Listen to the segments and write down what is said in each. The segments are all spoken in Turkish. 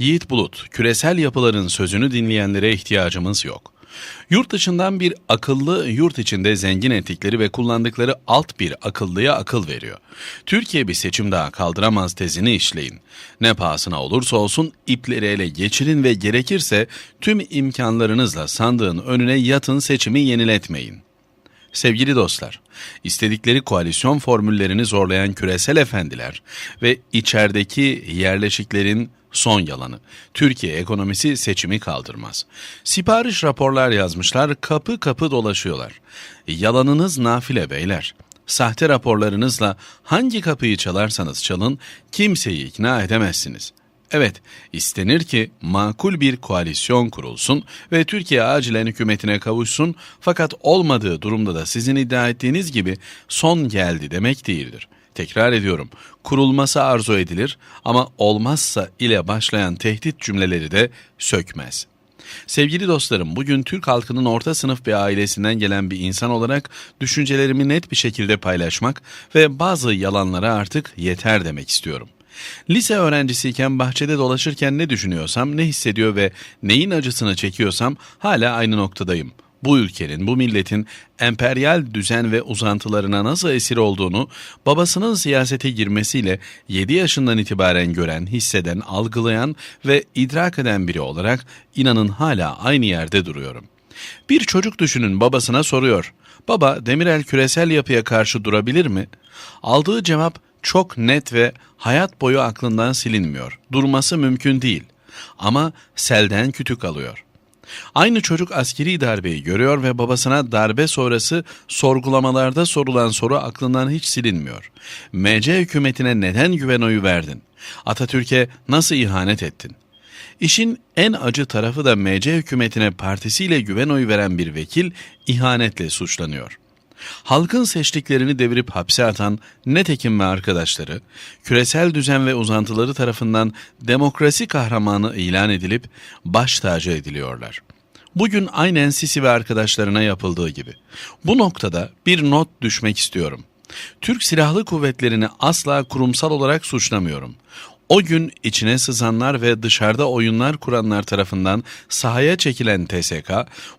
Yiğit Bulut, küresel yapıların sözünü dinleyenlere ihtiyacımız yok. Yurt dışından bir akıllı yurt içinde zengin ettikleri ve kullandıkları alt bir akıllıya akıl veriyor. Türkiye bir seçim daha kaldıramaz tezini işleyin. Ne pahasına olursa olsun ipleri ele geçirin ve gerekirse tüm imkanlarınızla sandığın önüne yatın seçimi yeniletmeyin. Sevgili dostlar, istedikleri koalisyon formüllerini zorlayan küresel efendiler ve içerideki yerleşiklerin son yalanı. Türkiye ekonomisi seçimi kaldırmaz. Sipariş raporlar yazmışlar, kapı kapı dolaşıyorlar. Yalanınız nafile beyler. Sahte raporlarınızla hangi kapıyı çalarsanız çalın kimseyi ikna edemezsiniz. Evet, istenir ki makul bir koalisyon kurulsun ve Türkiye acilen hükümetine kavuşsun fakat olmadığı durumda da sizin iddia ettiğiniz gibi son geldi demek değildir. Tekrar ediyorum, kurulması arzu edilir ama olmazsa ile başlayan tehdit cümleleri de sökmez. Sevgili dostlarım, bugün Türk halkının orta sınıf bir ailesinden gelen bir insan olarak düşüncelerimi net bir şekilde paylaşmak ve bazı yalanlara artık yeter demek istiyorum. Lise öğrencisiyken bahçede dolaşırken ne düşünüyorsam, ne hissediyor ve neyin acısını çekiyorsam hala aynı noktadayım. Bu ülkenin, bu milletin emperyal düzen ve uzantılarına nasıl esir olduğunu babasının siyasete girmesiyle 7 yaşından itibaren gören, hisseden, algılayan ve idrak eden biri olarak inanın hala aynı yerde duruyorum. Bir çocuk düşünün babasına soruyor. Baba Demirel küresel yapıya karşı durabilir mi? Aldığı cevap çok net ve hayat boyu aklından silinmiyor. Durması mümkün değil. Ama selden kütük alıyor. Aynı çocuk askeri darbeyi görüyor ve babasına darbe sonrası sorgulamalarda sorulan soru aklından hiç silinmiyor. MC hükümetine neden güven oyu verdin? Atatürk'e nasıl ihanet ettin? İşin en acı tarafı da MC hükümetine partisiyle güven oyu veren bir vekil ihanetle suçlanıyor. Halkın seçtiklerini devirip hapse atan Netekin ve arkadaşları, küresel düzen ve uzantıları tarafından demokrasi kahramanı ilan edilip baş tacı ediliyorlar. Bugün aynen Sisi ve arkadaşlarına yapıldığı gibi. Bu noktada bir not düşmek istiyorum. Türk Silahlı Kuvvetleri'ni asla kurumsal olarak suçlamıyorum. O gün içine sızanlar ve dışarıda oyunlar kuranlar tarafından sahaya çekilen TSK,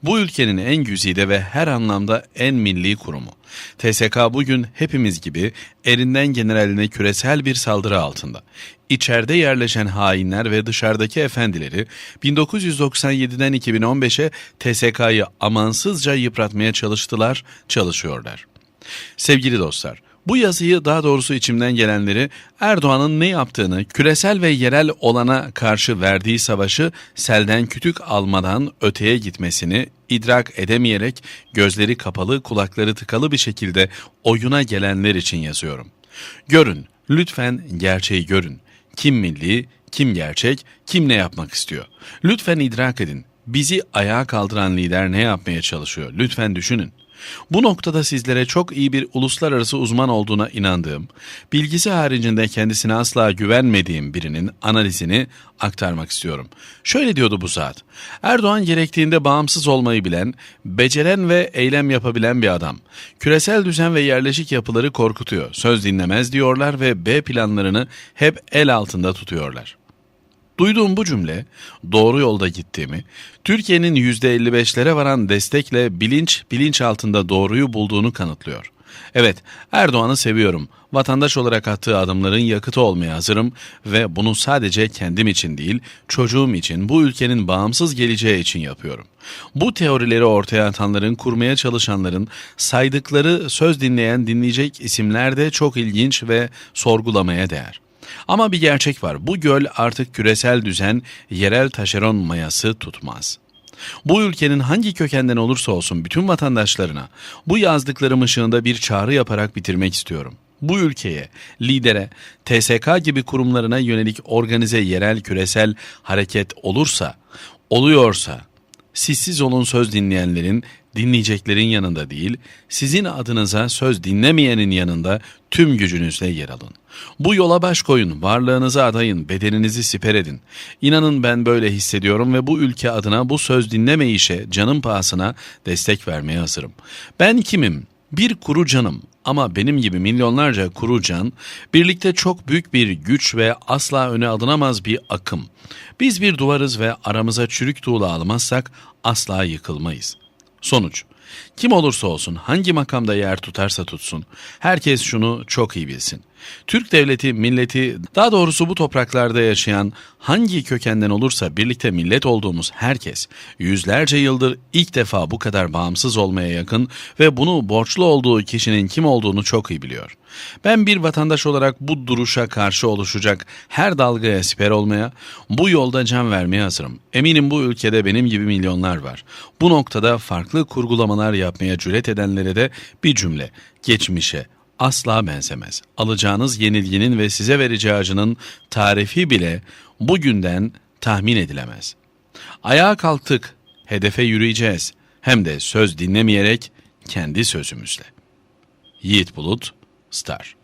bu ülkenin en güzide ve her anlamda en milli kurumu. TSK bugün hepimiz gibi erinden generaline küresel bir saldırı altında. İçeride yerleşen hainler ve dışarıdaki efendileri 1997'den 2015'e TSK'yı amansızca yıpratmaya çalıştılar, çalışıyorlar. Sevgili dostlar, bu yazıyı daha doğrusu içimden gelenleri Erdoğan'ın ne yaptığını, küresel ve yerel olana karşı verdiği savaşı selden kütük almadan öteye gitmesini idrak edemeyerek gözleri kapalı, kulakları tıkalı bir şekilde oyuna gelenler için yazıyorum. Görün, lütfen gerçeği görün. Kim milli, kim gerçek, kim ne yapmak istiyor. Lütfen idrak edin. Bizi ayağa kaldıran lider ne yapmaya çalışıyor? Lütfen düşünün. Bu noktada sizlere çok iyi bir uluslararası uzman olduğuna inandığım, bilgisi haricinde kendisine asla güvenmediğim birinin analizini aktarmak istiyorum. Şöyle diyordu bu saat. Erdoğan gerektiğinde bağımsız olmayı bilen, beceren ve eylem yapabilen bir adam. Küresel düzen ve yerleşik yapıları korkutuyor. Söz dinlemez diyorlar ve B planlarını hep el altında tutuyorlar. Duyduğum bu cümle doğru yolda gittiğimi, Türkiye'nin %55'lere varan destekle bilinç bilinç altında doğruyu bulduğunu kanıtlıyor. Evet, Erdoğan'ı seviyorum. Vatandaş olarak attığı adımların yakıtı olmaya hazırım ve bunu sadece kendim için değil, çocuğum için, bu ülkenin bağımsız geleceği için yapıyorum. Bu teorileri ortaya atanların, kurmaya çalışanların saydıkları söz dinleyen dinleyecek isimler de çok ilginç ve sorgulamaya değer. Ama bir gerçek var. Bu göl artık küresel düzen, yerel taşeron mayası tutmaz. Bu ülkenin hangi kökenden olursa olsun bütün vatandaşlarına bu yazdıklarım ışığında bir çağrı yaparak bitirmek istiyorum. Bu ülkeye, lidere, TSK gibi kurumlarına yönelik organize yerel küresel hareket olursa, oluyorsa, sissiz olun söz dinleyenlerin dinleyeceklerin yanında değil, sizin adınıza söz dinlemeyenin yanında tüm gücünüzle yer alın. Bu yola baş koyun, varlığınızı adayın, bedeninizi siper edin. İnanın ben böyle hissediyorum ve bu ülke adına bu söz dinlemeyişe, canım pahasına destek vermeye hazırım. Ben kimim? Bir kuru canım, ama benim gibi milyonlarca kuru can, birlikte çok büyük bir güç ve asla öne alınamaz bir akım. Biz bir duvarız ve aramıza çürük tuğla almazsak asla yıkılmayız. Sonuç, kim olursa olsun, hangi makamda yer tutarsa tutsun, herkes şunu çok iyi bilsin. Türk devleti, milleti, daha doğrusu bu topraklarda yaşayan hangi kökenden olursa birlikte millet olduğumuz herkes, yüzlerce yıldır ilk defa bu kadar bağımsız olmaya yakın ve bunu borçlu olduğu kişinin kim olduğunu çok iyi biliyor. Ben bir vatandaş olarak bu duruşa karşı oluşacak her dalgaya siper olmaya, bu yolda can vermeye hazırım. Eminim bu ülkede benim gibi milyonlar var. Bu noktada farklı kurgulamalar yapmaya cüret edenlere de bir cümle, geçmişe, asla benzemez. Alacağınız yenilginin ve size vereceği acının tarifi bile bugünden tahmin edilemez. Ayağa kalktık, hedefe yürüyeceğiz. Hem de söz dinlemeyerek kendi sözümüzle. Yiğit Bulut, Star